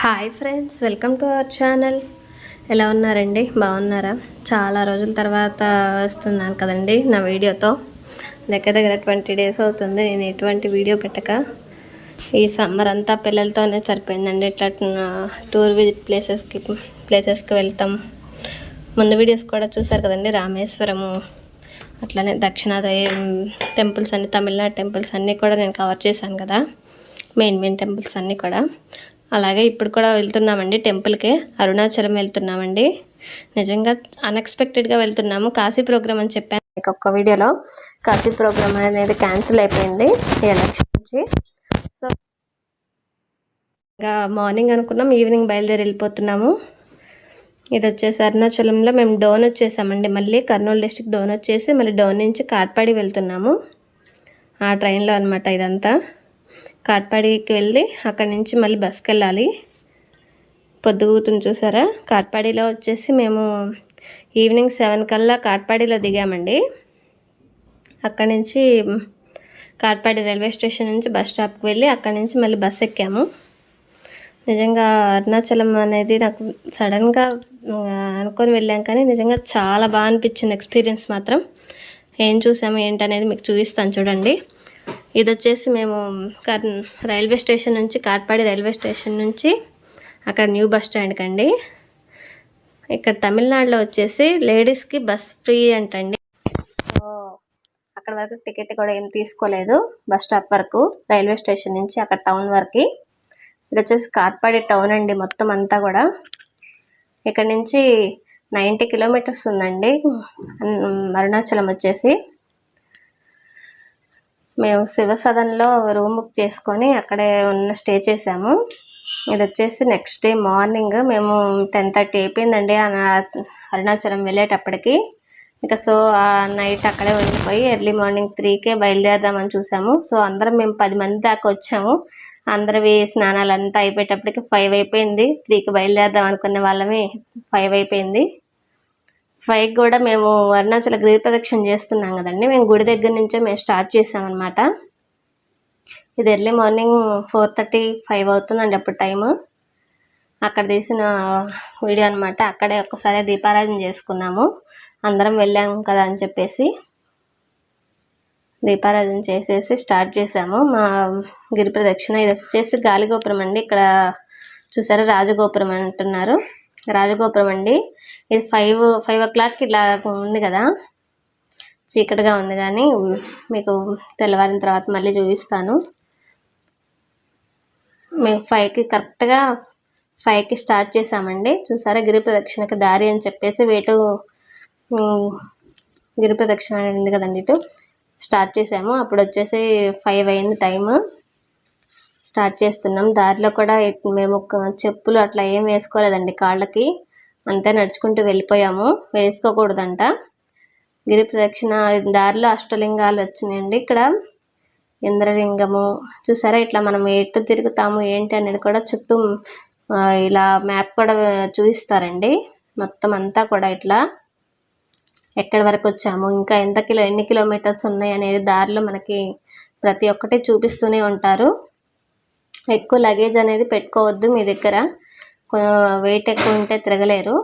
Hi friends welcome to our channel. ఎలా ఉన్నారండి? బాగున్నారా? చాలా రోజుల తర్వాత వస్తున్నాను కదండి నా వీడియోతో. దగ్గర దగ్గర ట్వంటీ డేస్ అవుతుంది నేను ఎటువంటి వీడియో పెట్టక. ఈ సమ్మర్ అంతా పిల్లలతోనే సరిపోయిందండి. ఇట్లా టూర్ విజిట్ ప్లేసెస్కి ప్లేసెస్కి వెళ్తాం. ముందు వీడియోస్ కూడా చూసారు కదండి రామేశ్వరము అట్లనే దక్షిణాది టెంపుల్స్ అన్ని తమిళనాడు టెంపుల్స్ అన్నీ కూడా నేను కవర్ చేశాను కదా. మెయిన్ మెయిన్ టెంపుల్స్ అన్నీ కూడా. అలాగే ఇప్పుడు కూడా వెళ్తున్నామండి టెంపుల్కి. అరుణాచలం వెళ్తున్నామండి. నిజంగా అన్ఎక్స్పెక్టెడ్గా వెళ్తున్నాము. కాశీ ప్రోగ్రామ్ అని చెప్పాను మీకు ఒక్క వీడియోలో. కాశీ ప్రోగ్రామ్ అనేది క్యాన్సిల్ అయిపోయింది ఈ ఎలక్షన్ నుంచి. సో ఇంకా మార్నింగ్ అనుకున్నాం ఈవినింగ్ బయలుదేరి వెళ్ళిపోతున్నాము. ఇది వచ్చేసి అరుణాచలంలో మేము డోన్ వచ్చేసామండి. మళ్ళీ కర్నూలు డిస్టిక్ డోన్ వచ్చేసి మళ్ళీ డోన్ నుంచి కాట్పాడి వెళ్తున్నాము. ఆ ట్రైన్లో అనమాట ఇదంతా. కాట్పాడికి వెళ్ళి అక్కడి నుంచి మళ్ళీ బస్కి వెళ్ళాలి పొద్దుగుతుంది చూసారా? కాట్పాడిలో వచ్చేసి మేము ఈవినింగ్ సెవెన్ కల్లా కాట్పాడిలో దిగామండి. అక్కడి నుంచి కాట్పాడి రైల్వే స్టేషన్ నుంచి బస్ స్టాప్కి వెళ్ళి అక్కడి నుంచి మళ్ళీ బస్ ఎక్కాము. నిజంగా అరుణాచలం అనేది నాకు సడన్గా అనుకొని వెళ్ళాం కానీ నిజంగా చాలా బాగా అనిపించింది ఎక్స్పీరియన్స్ మాత్రం. ఏం చూసాము ఏంటనేది మీకు చూపిస్తాను చూడండి. ఇది వచ్చేసి మేము కర్ రైల్వే స్టేషన్ నుంచి కాట్పాడి రైల్వే స్టేషన్ నుంచి అక్కడ న్యూ బస్ స్టాండ్కి అండి. ఇక్కడ తమిళనాడులో వచ్చేసి లేడీస్కి బస్ ఫ్రీ అంటండి. సో అక్కడ వరకు టికెట్ కూడా ఏం తీసుకోలేదు బస్ స్టాప్ వరకు రైల్వే స్టేషన్ నుంచి అక్కడ టౌన్ వరకు. ఇది వచ్చేసి కాట్పాడి టౌన్ అండి మొత్తం అంతా కూడా. ఇక్కడ నుంచి నైంటీ కిలోమీటర్స్ ఉందండి అరుణాచలం వచ్చేసి. మేము శివసదన్లో రూమ్ బుక్ చేసుకొని అక్కడే ఉన్న స్టే చేసాము. ఇది వచ్చేసి నెక్స్ట్ డే మార్నింగ్ మేము టెన్ థర్టీ అయిపోయిందండి అరుణాచలం వెళ్ళేటప్పటికి. ఇంకా సో ఆ నైట్ అక్కడే ఉండిపోయి ఎర్లీ మార్నింగ్ త్రీకే బయలుదేరదామని చూసాము. సో అందరం మేము పది మంది దాకా వచ్చాము. అందరివి స్నానాలు అంతా అయిపోయేటప్పటికి ఫైవ్ అయిపోయింది. త్రీకి బయలుదేరదాం అనుకునే వాళ్ళమే ఫైవ్ అయిపోయింది. ఫైవ్ కూడా మేము అరుణాచల గిరి ప్రదక్షిణ చేస్తున్నాం కదండి. మేము గుడి దగ్గర నుంచే మేము స్టార్ట్ చేసామన్నమాట. ఇది early morning four thirty five అవుతుందండి అప్పుడు టైము. అక్కడ తీసిన వీడియో అనమాట అక్కడే ఒక్కసారి దీపారాధన చేసుకున్నాము. అందరం వెళ్ళాం కదా అని చెప్పేసి దీపారాధన చేసేసి స్టార్ట్ చేసాము. మా గిరి ప్రదక్షిణ. ఇది వచ్చేసి గాలిగోపురం అండి. ఇక్కడ చూసారా రాజగోపురం అంటున్నారు. రాజగోపురం అండి. ఇది ఫైవ్ ఫైవ్ ఓ క్లాక్కి ఇట్లా ఉంది కదా. చీకటిగా ఉంది కానీ మీకు తెల్లవారిన తర్వాత మళ్ళీ చూపిస్తాను. మేము ఫైవ్కి కరెక్ట్గా ఫైవ్కి స్టార్ట్ చేసామండి చూసారా? గిరి ప్రదక్షిణకి దారి అని చెప్పేసి వేటు గిరి ప్రదక్షిణ అని ఉంది కదండి ఇటు. స్టార్ట్ చేసాము. అప్పుడు వచ్చేసి ఫైవ్ అయింది టైము స్టార్ట్ చేస్తున్నాం. దారిలో కూడా మేము ఒక చెప్పులు అట్లా ఏం వేసుకోలేదండి కాళ్ళకి. అంతే నడుచుకుంటూ వెళ్ళిపోయాము. వేసుకోకూడదంట. గిరి ప్రదక్షిణ దారిలో అష్టలింగాలు వచ్చినాయండి ఇక్కడ. ఇంద్రలింగము. చూసారా ఇట్లా మనం ఎటు తిరుగుతాము ఏంటి అనేది కూడా చుట్టూ ఇలా మ్యాప్ కూడా చూపిస్తారండి. మొత్తం అంతా కూడా ఇట్లా ఎక్కడి వరకు వచ్చాము. ఇంకా ఎంత కిలో ఎన్ని కిలోమీటర్స్ ఉన్నాయి అనేది దారిలో మనకి ప్రతి ఒక్కటి చూపిస్తూనే ఉంటారు. ఎక్కువ లగేజ్ అనేది పెట్టుకోవద్దు మీ దగ్గర. వెయిట్ ఎక్కువ ఉంటే తిరగలేరు.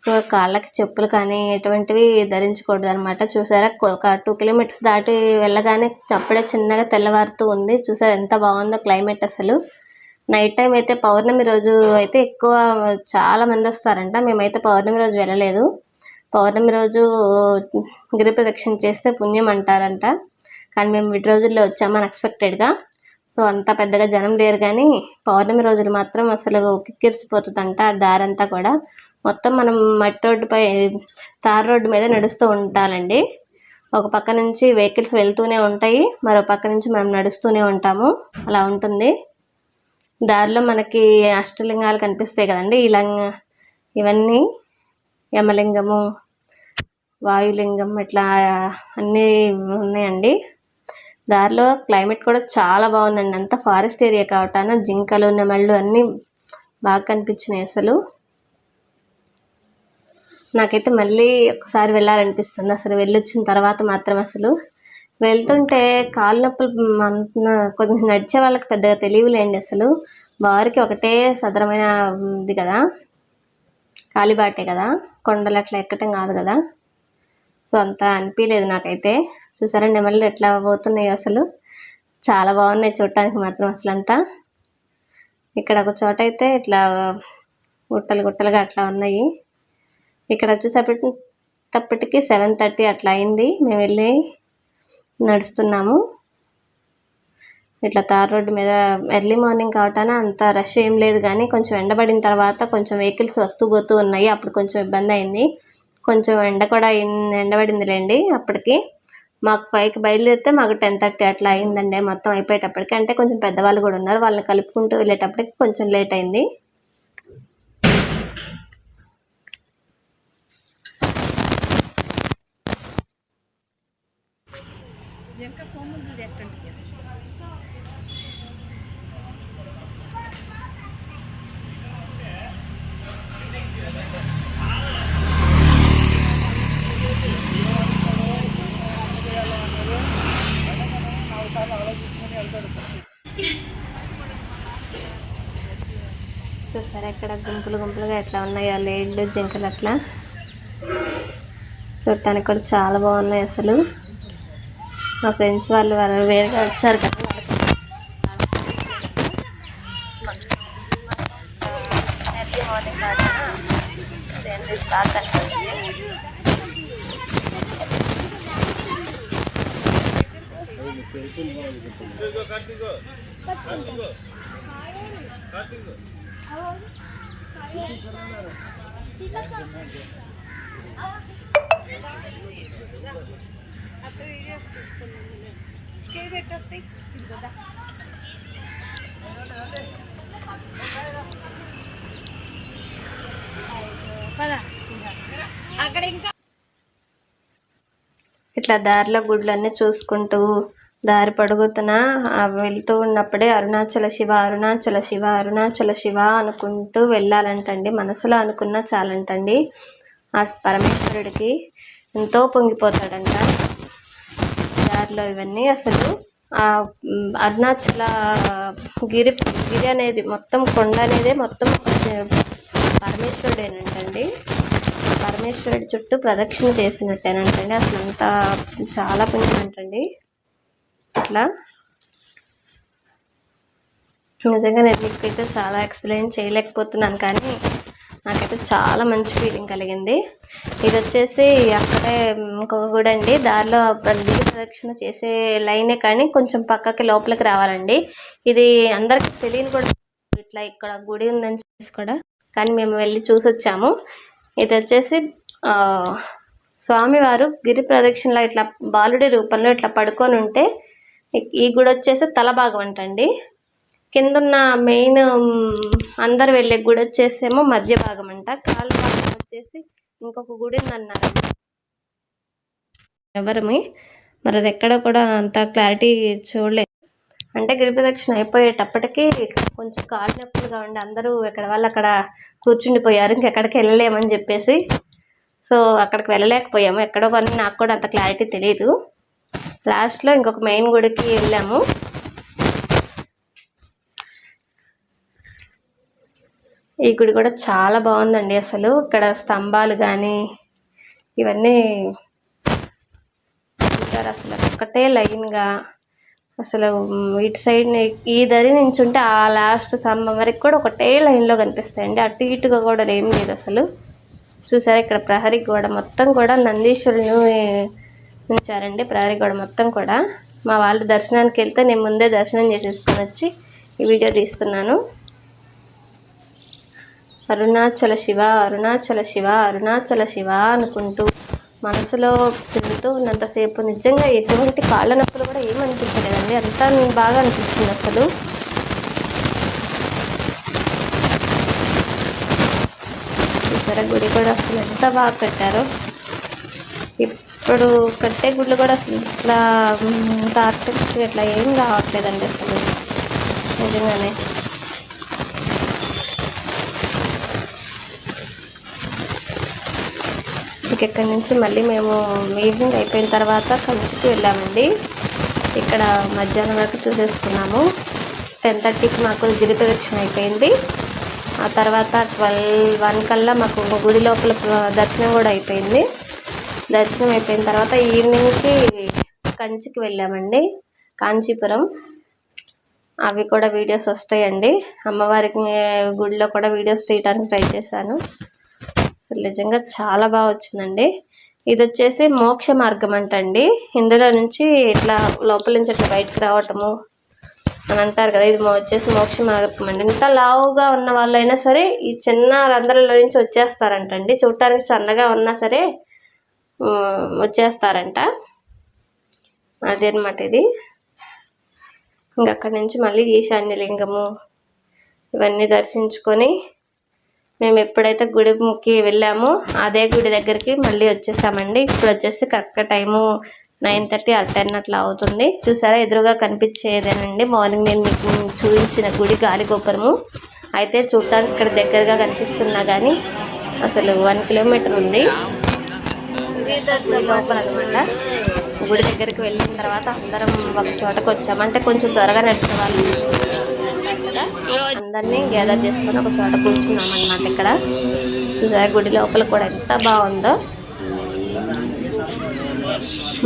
సో కాళ్ళకి చెప్పులు కానీ ఎటువంటివి ధరించకూడదు అనమాట చూసారా? ఒక టూ కిలోమీటర్స్ దాటి వెళ్ళగానే అప్పుడే చిన్నగా తెల్లవారుతూ ఉంది. చూసారా ఎంత బాగుందో క్లైమేట్ అసలు. నైట్ టైం అయితే పౌర్ణమి రోజు అయితే ఎక్కువ చాలా మంది వస్తారంట. మేమైతే పౌర్ణమి రోజు వెళ్ళలేదు. పౌర్ణమి రోజు గిరి ప్రదక్షిణ చేస్తే పుణ్యం అంటారంట. కానీ మేము విడి రోజుల్లో వచ్చాము అన్ఎక్స్పెక్టెడ్గా సో అంత పెద్దగా జనం లేరు కానీ పౌర్ణమి రోజులు మాత్రం అసలు కిక్కిరిసిపోతుందంట ఆ దారంతా కూడా. మొత్తం మనం మట్టి రోడ్డుపై తార్ రోడ్డు మీద నడుస్తూ ఉండాలండి ఒక పక్క నుంచి వెహికల్స్ వెళ్తూనే ఉంటాయి మరో పక్క నుంచి మనం నడుస్తూనే ఉంటాము. అలా ఉంటుంది. దారిలో మనకి అష్టలింగాలు కనిపిస్తాయి కదండి. ఇలా ఇవన్నీ యమలింగము వాయులింగం ఇట్లా అన్నీ ఉన్నాయండి. దారిలో క్లైమేట్ కూడా చాలా బాగుందండి. అంతా ఫారెస్ట్ ఏరియా కావటాన జింకలు నెమళ్ళు అన్నీ బాగా కనిపించినాయి అసలు. నాకైతే మళ్ళీ ఒకసారి వెళ్ళాలనిపిస్తుంది. అసలు వెళ్ళొచ్చిన తర్వాత మాత్రం అసలు. వెళ్తుంటే కాలు నొప్పులు మన కొంచెం నడిచే వాళ్ళకి పెద్దగా తెలియలేండి అసలు. వారికి ఒకటే సదరమైన ఇది కదా. కాలిబాటే కదా. కొండలు అట్లా ఎక్కటం కాదు కదా. సో అంత అనిపించలేదు నాకైతే. చూసారా నెమళ్ళు ఎట్లా పోతున్నాయి అసలు. చాలా బాగున్నాయి చూడటానికి మాత్రం అసలు అంతా ఇక్కడ ఒక చోట అయితే ఇట్లా గుట్టలు గుట్టలుగా అట్లా ఉన్నాయి. ఇక్కడ వచ్చేసప్పటికి సెవెన్ థర్టీ అట్లా అయింది. మేము వెళ్ళి నడుస్తున్నాము. ఇట్లా తార్ రోడ్డు మీద ఎర్లీ మార్నింగ్ కావటాన అంత రష్ ఏం లేదు కానీ కొంచెం ఎండబడిన తర్వాత కొంచెం వెహికల్స్ వస్తూ పోతూ ఉన్నాయి. అప్పుడు కొంచెం ఇబ్బంది అయింది. కొంచెం ఎండ కూడా అయింది ఎండబడిందిలేండి అప్పటికి. మాకు ఫైవ్కి బయలుదేరితే మాకు టెన్ థర్టీ అట్లా అయిందండి మొత్తం అయిపోయేటప్పటికి. అంటే కొంచెం పెద్దవాళ్ళు కూడా ఉన్నారు వాళ్ళని కలుపుకుంటూ వెళ్ళేటప్పటికి కొంచెం లేట్ అయింది. చూసారా ఇక్కడ గుంపులు గుంపులుగా ఎట్లా ఉన్నాయో లేళ్ళు జింకలు అట్లా? చూడటానికి కూడా చాలా బాగున్నాయి అసలు. మా ఫ్రెండ్స్ వాళ్ళు వాళ్ళు వేరుగా వచ్చారు కదా కార్తీక్ కార్తీక్ ఇట్లా దారిలో గుడ్లన్నీ చూసుకుంటూ దారి పడుగుతున్న వెళ్తూ ఉన్నప్పుడే అరుణాచల శివ అరుణాచల శివ అరుణాచల శివ అనుకుంటూ వెళ్ళాలంటండి. మనసులో అనుకున్న చాలంటండి. ఆ పరమేశ్వరుడికి ఎంతో పొంగిపోతాడంట. దారిలో ఇవన్నీ అసలు ఆ అరుణాచల గిరి గిరి అనేది మొత్తం కొండ అనేది మొత్తం పరమేశ్వరుడేనంటండి. పరమేశ్వరుడి చుట్టూ ప్రదక్షిణ చేసినట్టేనంటండి. అసలు అంతా చాలా పుణ్యం అంటండి ఇట్లా నిజంగా నేను మీకైతే చాలా ఎక్స్ప్లెయిన్ చేయలేకపోతున్నాను కానీ నాకైతే చాలా మంచి ఫీలింగ్ కలిగింది. ఇది వచ్చేసి అక్కడే ఇంకొక గుడి అండి. దారిలో గిరి ప్రదక్షిణ చేసే లైనే కానీ కొంచెం పక్కకి లోపలికి రావాలండి. ఇది అందరికి తెలియని కూడా ఇట్లా ఇక్కడ గుడి ఉందని చెప్పేసి కూడా కానీ మేము వెళ్ళి చూసి వచ్చాము ఇది వచ్చేసి స్వామివారు గిరి ప్రదక్షిణలో ఇట్లా బాలుడి రూపంలో ఇట్లా పడుకొని ఉంటే ఈ- గుడి వచ్చేసి తల భాగం అంటండి కిందన్న మెయిన్ అందరు వెళ్ళే గుడి వచ్చేసేమో మధ్య భాగం అంట కాలు భాగం వచ్చేసి ఇంకొక గుడి అన్నారు ఎవరమి? మరి అది ఎక్కడ కూడా అంత క్లారిటీ చూడలేదు. అంటే గిరిప్రదక్షిణ అయిపోయేటప్పటికి కొంచెం కాళ్ళు నొప్పులుగా ఉండి అందరూ ఎక్కడ వాళ్ళు అక్కడ కూర్చుండిపోయారు ఇంకెక్కడికి వెళ్ళలేమని చెప్పేసి. సో అక్కడికి వెళ్ళలేకపోయాము. ఎక్కడో కానీ నాకు కూడా అంత క్లారిటీ తెలియదు లాస్ట్లో ఇంకొక మెయిన్ గుడికి వెళ్ళాము. ఈ గుడి కూడా చాలా బాగుందండి అసలు. ఇక్కడ స్తంభాలు కానీ ఇవన్నీ చూసారు అసలు? ఒక్కటే లైన్గా అసలు ఇటు సైడ్ ఈ దరి నుంచి ఉంటే ఆ లాస్ట్ స్తంభం వరకు కూడా ఒకటే లైన్లో కనిపిస్తాయండి. అటు ఇటుగా కూడా ఏం లేదు అసలు. చూసారా ఇక్కడ ప్రహరీ గోడ మొత్తం కూడా నందీశ్వరుని ఉంచారండి ప్రహరీ గోడ మొత్తం కూడా. మా వాళ్ళు దర్శనానికి వెళ్తే నేను ముందే దర్శనం చేసేసుకొని వచ్చి ఈ వీడియో తీస్తున్నాను. అరుణాచల శివ అరుణాచల శివ అరుణాచల శివ అనుకుంటూ మనసులో తిరుగుతూ ఉన్నంతసేపు నిజంగా ఎటువంటి కాళ్ళ నొప్పులు కూడా ఏమనిపించలేదండి అనిపించలేదండి. అంతా బాగా అనిపించింది అసలు. చూసారా గుడి కూడా అసలు ఎంత బాగా కట్టారో. ఇప్పుడు కట్టే గుళ్ళు కూడా అసలు ఇట్లా ఇంత ఇట్లా ఏం కావట్లేదండి అసలు. నిజంగానే. ఇక్కడి నుంచి మళ్ళీ మేము ఈవినింగ్ అయిపోయిన తర్వాత కంచికి వెళ్ళామండి. ఇక్కడ మధ్యాహ్నం వరకు చూసేసుకున్నాము. టెన్ థర్టీకి మాకు గిరి ప్రదక్షిణ అయిపోయింది. ఆ తర్వాత ట్వెల్వ్ వన్ కల్లా మాకు గుడి లోపల దర్శనం కూడా అయిపోయింది. దర్శనం అయిపోయిన తర్వాత ఈవినింగ్కి కంచికి వెళ్ళామండి. కాంచీపురం. అవి కూడా వీడియోస్ వస్తాయండి. అమ్మవారికి గుడిలో కూడా వీడియోస్ తీయడానికి ట్రై చేశాను. అసలు నిజంగా చాలా బాగా వచ్చిందండి. ఇది వచ్చేసి మోక్ష మార్గం అంటండి. ఇందులో నుంచి ఇట్లా లోపల నుంచి ఇట్లా బయటకు రావటము అని అంటారు కదా ఇది వచ్చేసి మోక్ష మార్గం అండి. ఇంత లావుగా ఉన్న వాళ్ళైనా సరే ఈ చిన్న రంధ్రంలో నుంచి వచ్చేస్తారంటండి. చూడటానికి సన్నగా ఉన్నా సరే వచ్చేస్తారంట. అదే అనమాట ఇది. ఇంకా అక్కడి నుంచి మళ్ళీ ఈశాన్య లింగము ఇవన్నీ దర్శించుకొని మేము ఎప్పుడైతే గుడికి వెళ్ళామో అదే గుడి దగ్గరికి మళ్ళీ వచ్చేసామండి. ఇప్పుడు వచ్చేసి కరెక్ట్గా టైము నైన్ థర్టీ ఆ టెన్ అట్లా అవుతుంది. చూసారా ఎదురుగా కనిపించేదేనండి మార్నింగ్ నేను మీకు చూపించిన గుడి గాలి గోపురము. అయితే చూడటానికి ఇక్కడ దగ్గరగా కనిపిస్తున్నా కానీ అసలు వన్ కిలోమీటర్ ఉంది. గుడి అనమాట గుడి దగ్గరికి వెళ్ళిన తర్వాత అందరం ఒక చోటకు వచ్చామంటే కొంచెం త్వరగా నడిచే వాళ్ళు కదా. అందరినీ గ్యాదర్ చేసుకొని ఒక చోట కూర్చున్నాం అన్నమాట ఇక్కడ. చూసారా గుడి లోపల కూడా ఎంత బాగుందో.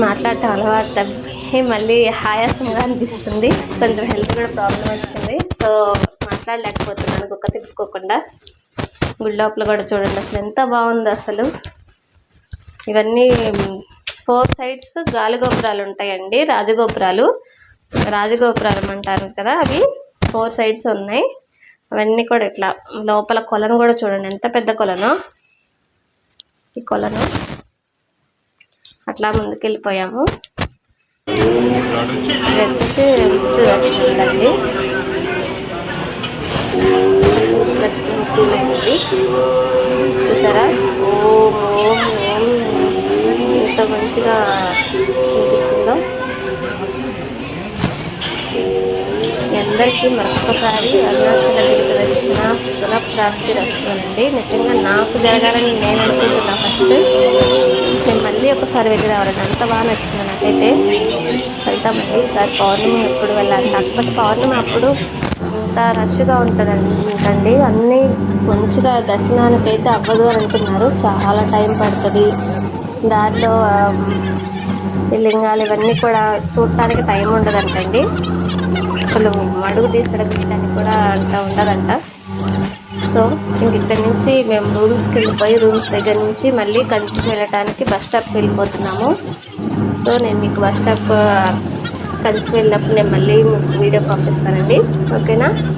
మాట్లాడటం అలవాటు. తప్పి మళ్ళీ ఆయాసంగా అనిపిస్తుంది. కొంచెం హెల్త్ కూడా ప్రాబ్లం వచ్చింది. సో మాట్లాడలేకపోతున్నాను. కుక్క తిప్పుకోకుండా. గుడి లోపల కూడా చూడండి అసలు ఎంత బాగుందో అసలు. ఇవన్నీ ఫోర్ సైడ్స్ గాలి గోపురాలు ఉంటాయండి రాజగోపురాలు. రాజగోపురాలు అంటారు కదా అవి ఫోర్ సైడ్స్ ఉన్నాయి. అవన్నీ కూడా ఇట్లా లోపల కొలను కూడా చూడండి ఎంత పెద్ద కొలను. ఈ కొలను అట్లా ముందుకు వెళ్ళిపోయాము ఇది వచ్చేసి ఉచిత దర్శనం ఉందండి దర్శనం చూసారా? ఓం ఓం మంచిగా అనిపిస్తుందో. అందరికీ మరొకసారి అరుణాచల గిరి పునఃప్రాప్తి వస్తుందండి నిజంగా నాకు జరగాలని నేను అనుకుంటున్నా ఫస్ట్. నేను మళ్ళీ ఒకసారి వెళ్ళి రావాలండి. అంత బాగా నచ్చింది నాకైతే. వెళ్తామండి. ఈసారి పౌర్ణమి ఎప్పుడు వెళ్ళాలి? కాకపోతే పౌర్ణమి అప్పుడు అంత రష్గా ఉంటుందండి. అన్నీ మంచిగా దర్శనానికి అయితే అవ్వదు అని అంటున్నారు. చాలా టైం పడుతుంది. దాంట్లో ఈ లింగాలు ఇవన్నీ కూడా చూడటానికి టైం ఉండదంటండి. అసలు మడుగు తీసడానికి కూడా అంత ఉండదంట. సో ఇంక ఇక్కడ నుంచి మేము రూమ్స్కి వెళ్ళిపోయి రూమ్స్ దగ్గర నుంచి మళ్ళీ కంచికి వెళ్ళడానికి బస్ స్టాప్కి వెళ్ళిపోతున్నాము. సో నేను మీకు బస్ స్టాప్ కంచికి వెళ్ళినప్పుడు నేను మళ్ళీ మీకు వీడియో పంపిస్తానండి. ఓకేనా?